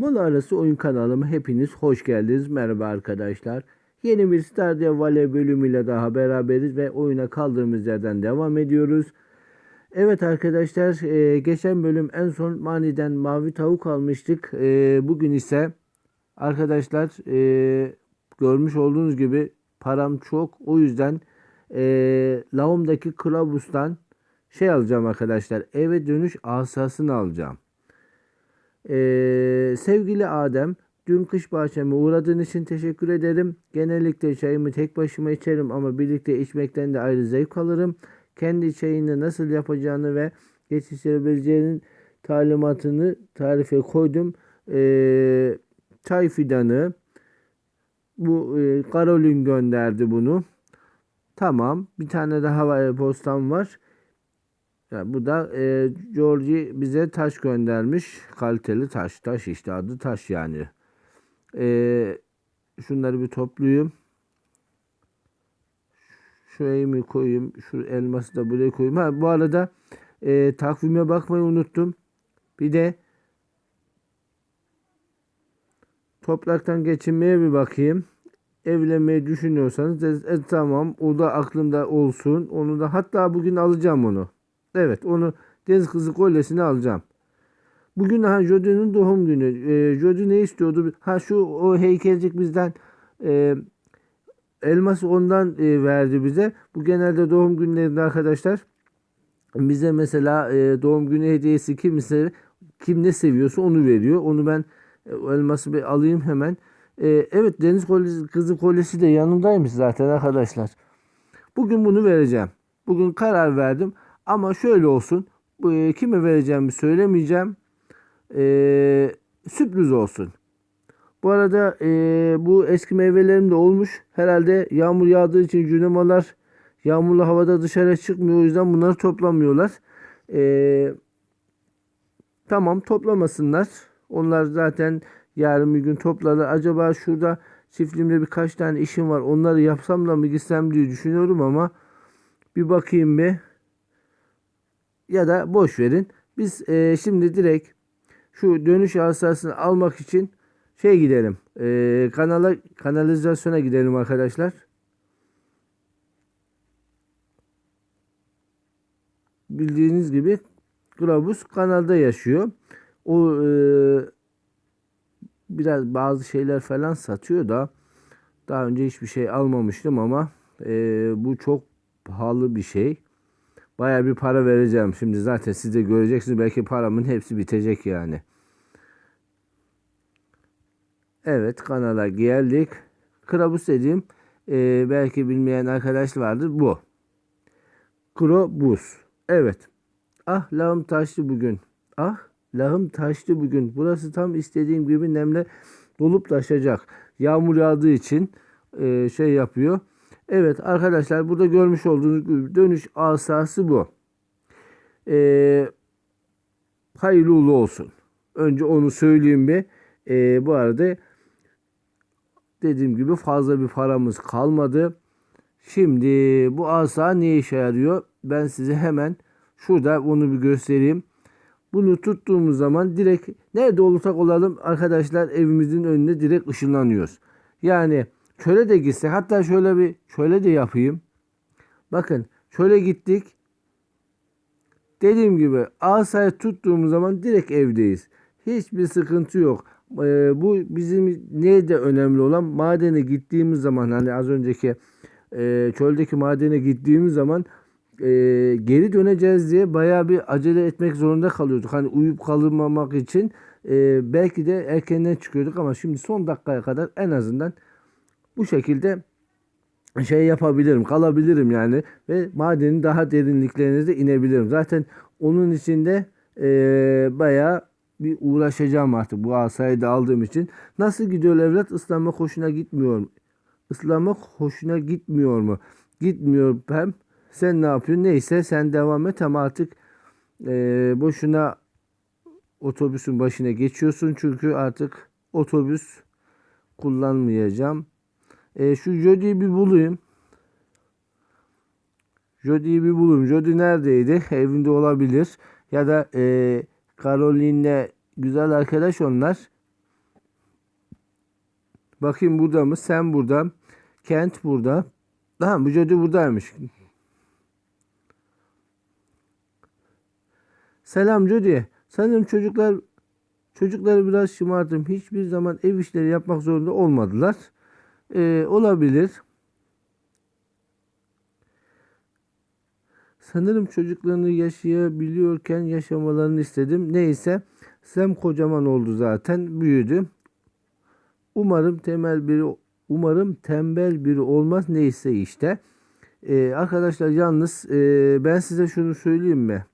Mola arası oyun kanalıma hepiniz hoş geldiniz. Merhaba arkadaşlar. Yeni bir Stardew Valley bölümüyle daha beraberiz ve oyuna kaldığımız yerden devam ediyoruz. Evet arkadaşlar e, geçen bölüm en son maniden mavi tavuk almıştık. E, bugün ise arkadaşlar e, görmüş olduğunuz gibi param çok. O yüzden e, Laum'daki kılavuzdan şey alacağım arkadaşlar. Eve dönüş asasını alacağım. Ee, sevgili Adem, dün kış bahçeme uğradığın için teşekkür ederim. Genellikle çayımı tek başıma içerim ama birlikte içmekten de ayrı zevk alırım. Kendi çayını nasıl yapacağını ve yetiştirebileceğinin talimatını tarife koydum. Ee, çay fidanı, bu e, Karolin gönderdi bunu. Tamam, bir tane daha var, postam var. Ya bu da e, Georgie bize taş göndermiş. Kaliteli taş. Taş işte adı taş yani. E, şunları bir toplayayım. Şurayı mı koyayım? Şu elması da buraya koyayım. Ha, bu arada e, takvime bakmayı unuttum. Bir de topraktan geçinmeye bir bakayım. Evlenmeyi düşünüyorsanız e, e, tamam o da aklımda olsun. Onu da hatta bugün alacağım onu. Evet onu Deniz Kızı kolyesini alacağım. Bugün ha Jodie'nin doğum günü. E, Jodie ne istiyordu? Ha şu o heykelcik bizden e, elması ondan e, verdi bize. Bu genelde doğum günlerinde arkadaşlar bize mesela e, doğum günü hediyesi kimse kim ne seviyorsa onu veriyor. Onu ben e, elması bir alayım hemen. E, evet deniz kolyesi, kızı kolyesi de yanımdaymış zaten arkadaşlar. Bugün bunu vereceğim. Bugün karar verdim. Ama şöyle olsun. E, kime vereceğimi söylemeyeceğim. E, sürpriz olsun. Bu arada e, bu eski meyvelerim de olmuş. Herhalde yağmur yağdığı için cünemalar yağmurlu havada dışarı çıkmıyor. O yüzden bunları toplamıyorlar. E, tamam toplamasınlar. Onlar zaten yarın bir gün toplarlar. Acaba şurada çiftliğimde birkaç tane işim var. Onları yapsam da mı gitsem diye düşünüyorum ama bir bakayım bir ya da boş verin. Biz e, şimdi direkt şu dönüş asasını almak için şey gidelim. E, kanala kanalizasyona gidelim arkadaşlar. Bildiğiniz gibi kılavuz kanalda yaşıyor. O e, biraz bazı şeyler falan satıyor da daha önce hiçbir şey almamıştım ama e, bu çok pahalı bir şey. Baya bir para vereceğim. Şimdi zaten siz de göreceksiniz. Belki paramın hepsi bitecek yani. Evet kanala geldik. Krabus dediğim e, belki bilmeyen arkadaş vardır. Bu. Krobus. Evet. Ah lağım taştı bugün. Ah lağım taştı bugün. Burası tam istediğim gibi nemle dolup taşacak. Yağmur yağdığı için e, şey yapıyor. Evet arkadaşlar burada görmüş olduğunuz gibi dönüş asası bu. Ee, hayırlı uğurlu olsun. Önce onu söyleyeyim bir. Ee, bu arada dediğim gibi fazla bir paramız kalmadı. Şimdi bu asa ne işe yarıyor? Ben size hemen şurada onu bir göstereyim. Bunu tuttuğumuz zaman direkt nerede olursak olalım arkadaşlar evimizin önüne direkt ışınlanıyoruz. Yani Şöyle de gitsek hatta şöyle bir şöyle de yapayım. Bakın şöyle gittik. Dediğim gibi asayı tuttuğumuz zaman direkt evdeyiz. Hiçbir sıkıntı yok. Ee, bu bizim neyde önemli olan madene gittiğimiz zaman hani az önceki e, çöldeki madene gittiğimiz zaman e, geri döneceğiz diye baya bir acele etmek zorunda kalıyorduk. Hani uyup kalmamak için e, belki de erkenden çıkıyorduk ama şimdi son dakikaya kadar en azından bu şekilde şey yapabilirim, kalabilirim yani ve madenin daha derinliklerine de inebilirim. Zaten onun içinde e, bayağı bir uğraşacağım artık bu asayı da aldığım için. Nasıl gidiyor evlat? Islanmak hoşuna gitmiyor mu? Islanmak hoşuna gitmiyor mu? Gitmiyor hem. Sen ne yapıyorsun? Neyse sen devam et ama artık e, boşuna otobüsün başına geçiyorsun. Çünkü artık otobüs kullanmayacağım. E, şu Jodie'yi bir bulayım. Jodie'yi bir bulayım. Jodie neredeydi? Evinde olabilir. Ya da e, Caroline'le güzel arkadaş onlar. Bakayım burada mı? Sen burada. Kent burada. Ha bu Jody buradaymış. Selam Jody. Sanırım çocuklar çocukları biraz şımarttım. Hiçbir zaman ev işleri yapmak zorunda olmadılar. Ee, olabilir. Sanırım çocuklarını yaşayabiliyorken yaşamalarını istedim. Neyse Sam kocaman oldu zaten. Büyüdü. Umarım temel biri umarım tembel biri olmaz. Neyse işte. Ee, arkadaşlar yalnız e, ben size şunu söyleyeyim mi?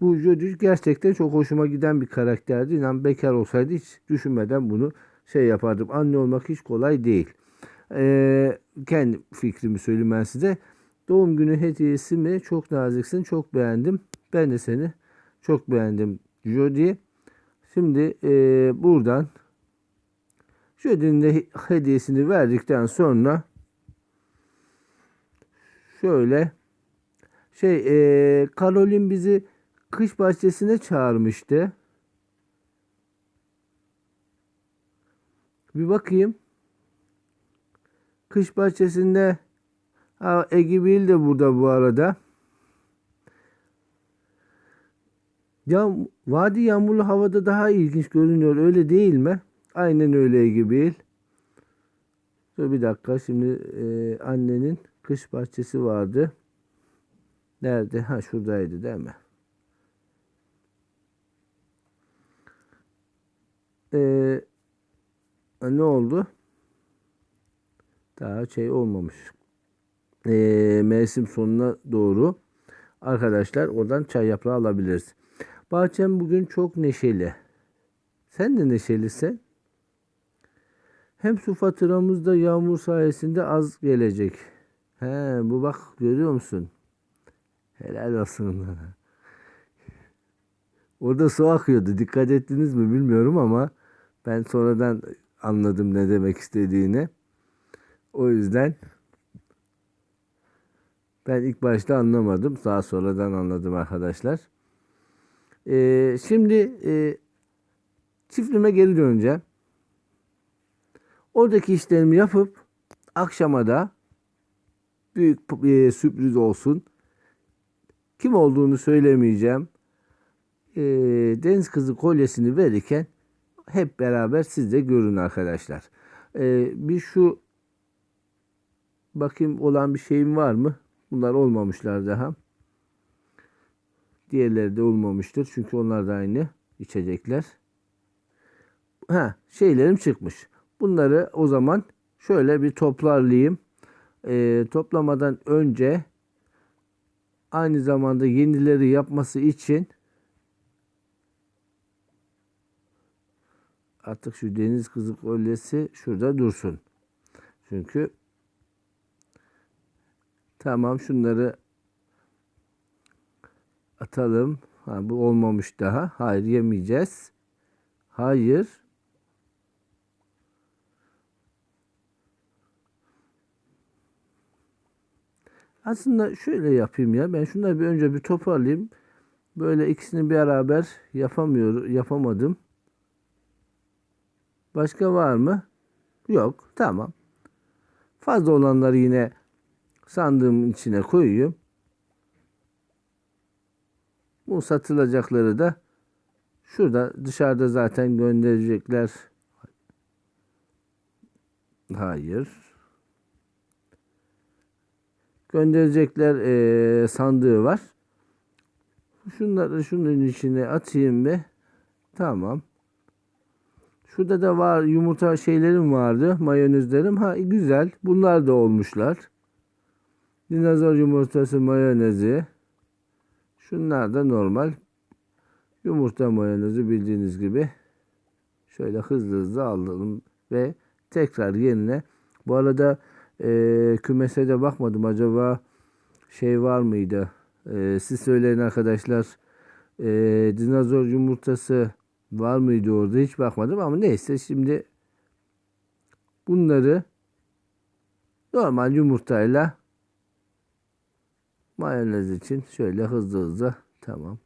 Bu Jodie gerçekten çok hoşuma giden bir karakterdi. İnan bekar olsaydı hiç düşünmeden bunu şey yapardım. Anne olmak hiç kolay değil. Ee, kendi fikrimi söyleyeyim ben size. Doğum günü hediyesi mi? Çok naziksin. Çok beğendim. Ben de seni çok beğendim Jodie. Şimdi e, buradan Jodie'nin de hediyesini verdikten sonra şöyle şey e, Karolin bizi kış bahçesine çağırmıştı. Bir bakayım. Kış bahçesinde Egibil de burada bu arada. Ya vadi yağmurlu havada daha ilginç görünüyor öyle değil mi? Aynen öyle Egibil. Dur bir dakika şimdi e, annenin kış bahçesi vardı. Nerede? Ha şuradaydı değil mi? Ee, ne oldu? Daha şey olmamış. Ee, mevsim sonuna doğru arkadaşlar oradan çay yaprağı alabiliriz. Bahçem bugün çok neşeli. Sen de neşelisin. Hem su faturamız da yağmur sayesinde az gelecek. He bu bak görüyor musun? Helal olsun. Orada su akıyordu. Dikkat ettiniz mi bilmiyorum ama ben sonradan anladım ne demek istediğini. O yüzden ben ilk başta anlamadım. Daha sonradan anladım arkadaşlar. Ee, şimdi e, çiftliğime geri döneceğim. Oradaki işlerimi yapıp akşama da büyük e, sürpriz olsun. Kim olduğunu söylemeyeceğim. E, deniz kızı kolyesini verirken hep beraber siz de görün arkadaşlar. E, bir şu bakayım olan bir şeyim var mı? Bunlar olmamışlar daha. Diğerleri de olmamıştır. Çünkü onlar da aynı içecekler. Ha, şeylerim çıkmış. Bunları o zaman şöyle bir toplarlayayım. E, toplamadan önce aynı zamanda yenileri yapması için artık şu deniz kızı kolyesi şurada dursun. Çünkü tamam şunları atalım. Ha, bu olmamış daha. Hayır yemeyeceğiz. Hayır. Aslında şöyle yapayım ya. Ben şunları bir önce bir toparlayayım. Böyle ikisini beraber yapamıyor, yapamadım. Başka var mı? Yok. Tamam. Fazla olanları yine sandığımın içine koyuyorum. Bu satılacakları da şurada dışarıda zaten gönderecekler. Hayır. Gönderecekler e, sandığı var. Şunları şunun içine atayım be. Tamam. Şurada da var yumurta şeylerim vardı. Mayonezlerim. Ha güzel. Bunlar da olmuşlar. Dinozor yumurtası mayonezi. Şunlar da normal. Yumurta mayonezi bildiğiniz gibi. Şöyle hızlı hızlı aldım ve tekrar yerine. Bu arada e, kümese de bakmadım. Acaba şey var mıydı? E, siz söyleyin arkadaşlar. E, dinozor yumurtası var mıydı orada? Hiç bakmadım ama neyse şimdi bunları normal yumurtayla mayonez için şöyle hızlı hızlı tamam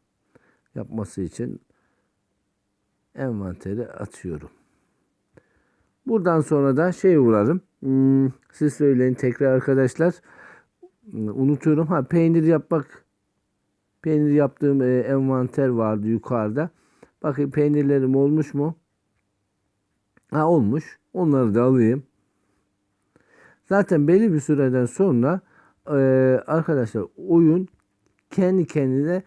yapması için envantere atıyorum. Buradan sonra da şey uğrarım. Hmm, siz söyleyin tekrar arkadaşlar. Hmm, Unutuyorum. Ha peynir yapmak. Peynir yaptığım e, envanter vardı yukarıda. Bakın peynirlerim olmuş mu? Ha olmuş. Onları da alayım. Zaten belli bir süreden sonra e, arkadaşlar oyun kendi kendine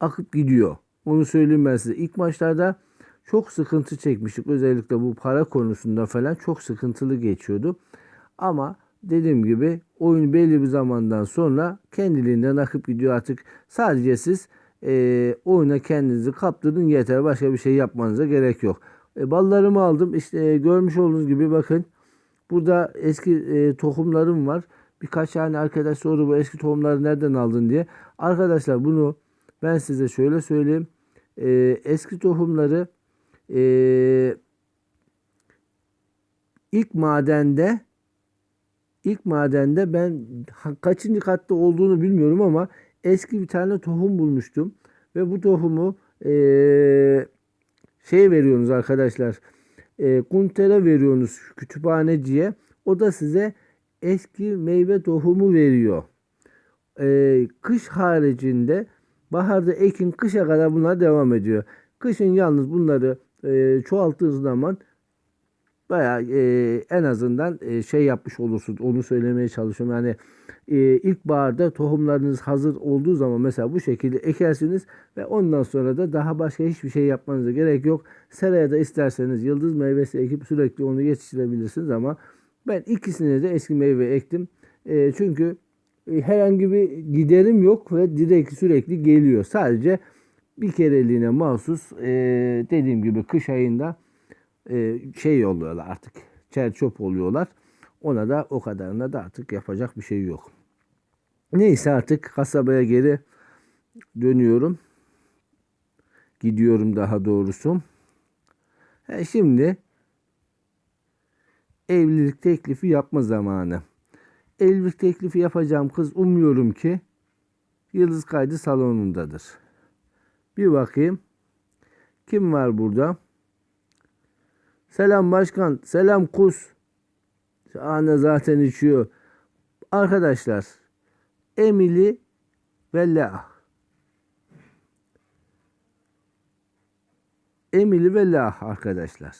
akıp gidiyor. Onu söyleyeyim ben size. İlk başlarda çok sıkıntı çekmiştik. Özellikle bu para konusunda falan çok sıkıntılı geçiyordu. Ama dediğim gibi oyun belli bir zamandan sonra kendiliğinden akıp gidiyor artık. Sadece siz e, oyuna kendinizi kaptırın yeter. Başka bir şey yapmanıza gerek yok. E, ballarımı aldım. İşte e, görmüş olduğunuz gibi bakın. Burada eski e, tohumlarım var. Birkaç tane arkadaş sordu bu eski tohumları nereden aldın diye. Arkadaşlar bunu ben size şöyle söyleyeyim. E, eski tohumları e, ilk madende ilk madende ben kaçıncı katta olduğunu bilmiyorum ama eski bir tane tohum bulmuştum. Ve bu tohumu e, şey veriyorsunuz arkadaşlar. E, Kunter'e veriyorsunuz kütüphaneciye. O da size eski meyve tohumu veriyor. E, kış haricinde baharda ekin kışa kadar bunlar devam ediyor. Kışın yalnız bunları e, çoğalttığı zaman bayağı e, en azından e, şey yapmış olursunuz. Onu söylemeye çalışıyorum. Yani e, ilkbaharda tohumlarınız hazır olduğu zaman mesela bu şekilde ekersiniz ve ondan sonra da daha başka hiçbir şey yapmanıza gerek yok. Seraya da isterseniz yıldız meyvesi ekip sürekli onu yetiştirebilirsiniz ama ben ikisine de eski meyve ektim. E, çünkü e, herhangi bir giderim yok ve direkt sürekli geliyor. Sadece bir kereliğine mahsus e, dediğim gibi kış ayında e, şey oluyorlar artık. Çer çöp oluyorlar. Ona da o kadarına da artık yapacak bir şey yok. Neyse artık kasabaya geri dönüyorum. Gidiyorum daha doğrusu. E şimdi evlilik teklifi yapma zamanı. Evlilik teklifi yapacağım kız umuyorum ki Yıldız Kaydı salonundadır. Bir bakayım. Kim var burada? Selam başkan. Selam kus. Anne zaten içiyor. Arkadaşlar. Emily ve La. Emily ve La arkadaşlar.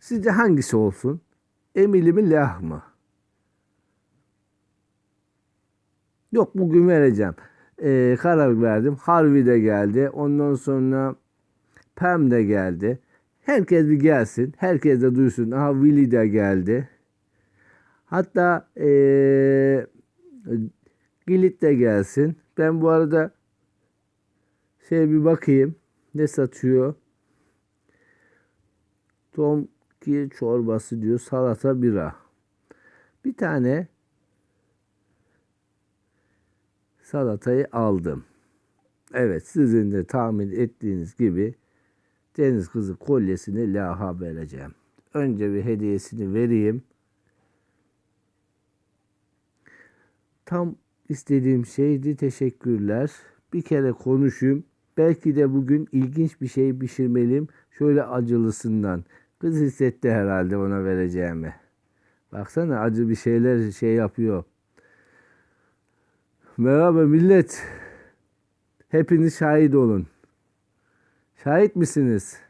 Sizce hangisi olsun? Emily mi La mı? Yok bugün vereceğim. Ee, karar verdim. Harvey de geldi. Ondan sonra Pam de geldi. Herkes bir gelsin. Herkes de duysun. Aha Willy de geldi. Hatta ee, Gilit de gelsin. Ben bu arada şey bir bakayım. Ne satıyor? Tom ki çorbası diyor. Salata bira. Bir tane salatayı aldım. Evet sizin de tahmin ettiğiniz gibi deniz kızı kolyesini laha vereceğim. Önce bir hediyesini vereyim. Tam istediğim şeydi. Teşekkürler. Bir kere konuşayım. Belki de bugün ilginç bir şey pişirmeliyim. Şöyle acılısından. Kız hissetti herhalde ona vereceğimi. Baksana acı bir şeyler şey yapıyor. Merhaba millet. Hepiniz şahit olun. Şahit misiniz?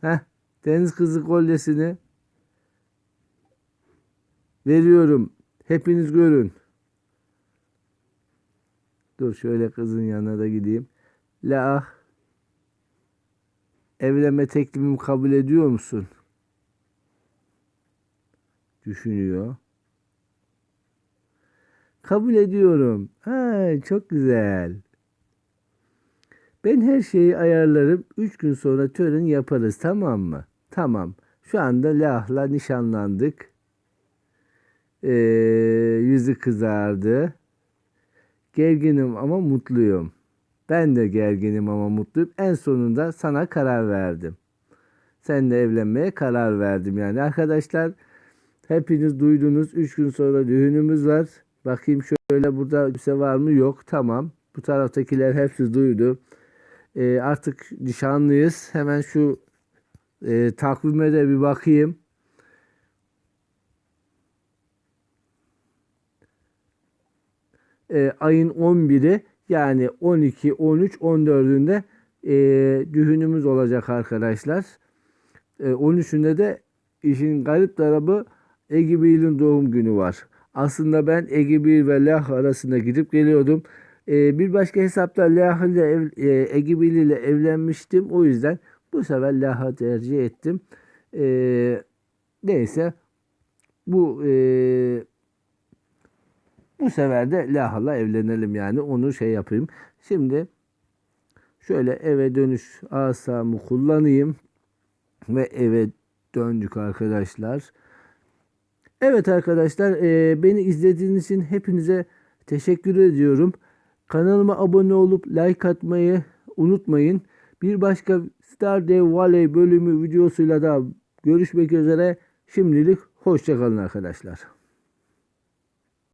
Heh, deniz kızı kolyesini veriyorum. Hepiniz görün. Dur şöyle kızın yanına da gideyim. La ah. Evlenme teklifimi kabul ediyor musun? Düşünüyor. Kabul ediyorum. Ha, çok güzel. Ben her şeyi ayarlarım. Üç gün sonra tören yaparız tamam mı? Tamam. Şu anda Lah'la nişanlandık. Ee, yüzü kızardı. Gerginim ama mutluyum. Ben de gerginim ama mutluyum. En sonunda sana karar verdim. Seninle evlenmeye karar verdim yani. Arkadaşlar hepiniz duydunuz. Üç gün sonra düğünümüz var. Bakayım şöyle burada kimse var mı? Yok. Tamam. Bu taraftakiler hepsi duydu. e, artık nişanlıyız. Hemen şu e, takvime de bir bakayım. E, ayın 11'i yani 12, 13, 14'ünde e, düğünümüz olacak arkadaşlar. E, 13'ünde de işin garip tarafı Ege doğum günü var. Aslında ben Ege ve Lah arasında gidip geliyordum. E, bir başka hesapta Lah ile ev, e, Ege ile evlenmiştim. O yüzden bu sefer Lah'ı tercih ettim. E, neyse bu e, bu sefer de Lah'la evlenelim yani onu şey yapayım. Şimdi şöyle eve dönüş asamı kullanayım ve eve döndük arkadaşlar. Evet arkadaşlar e, beni izlediğiniz için hepinize teşekkür ediyorum. Kanalıma abone olup like atmayı unutmayın. Bir başka Stardew Valley bölümü videosuyla da görüşmek üzere. Şimdilik hoşçakalın arkadaşlar.